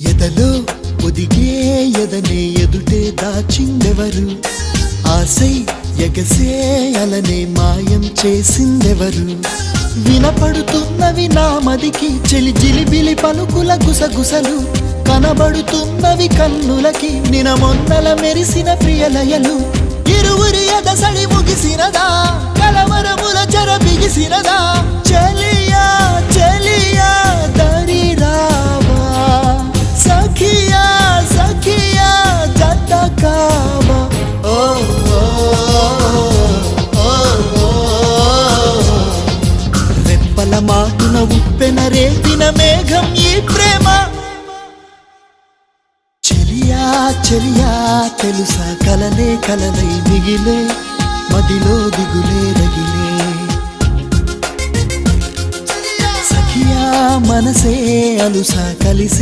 ఎదలో ఒదిగే ఎదనే ఎదుటే దాచిందెవరు? ఆసై ఎగసే అలనే మాయం చేసిందెవరు? వినపడుతున్నవి నా మదికి చెలి జిలిబిలి పలుకుల గుసగుసలు కనబడుతున్నవి కన్నులకి నినమొన్నల మెరిసిన ప్రియలయలు ఇరువురి ఎదసడి ముగిసినదా? కలవరముల చెర బిగిసినదా? రెప్పల మాటున ఉప్పెన రేపిన మేఘం ఈ ప్రేమ. చెలియా చెలియా తెలుసా కలనే కలనై మిగిలే మదిలో దిగులే రగిలే. సఖియా మనసే అలుసా కలిసే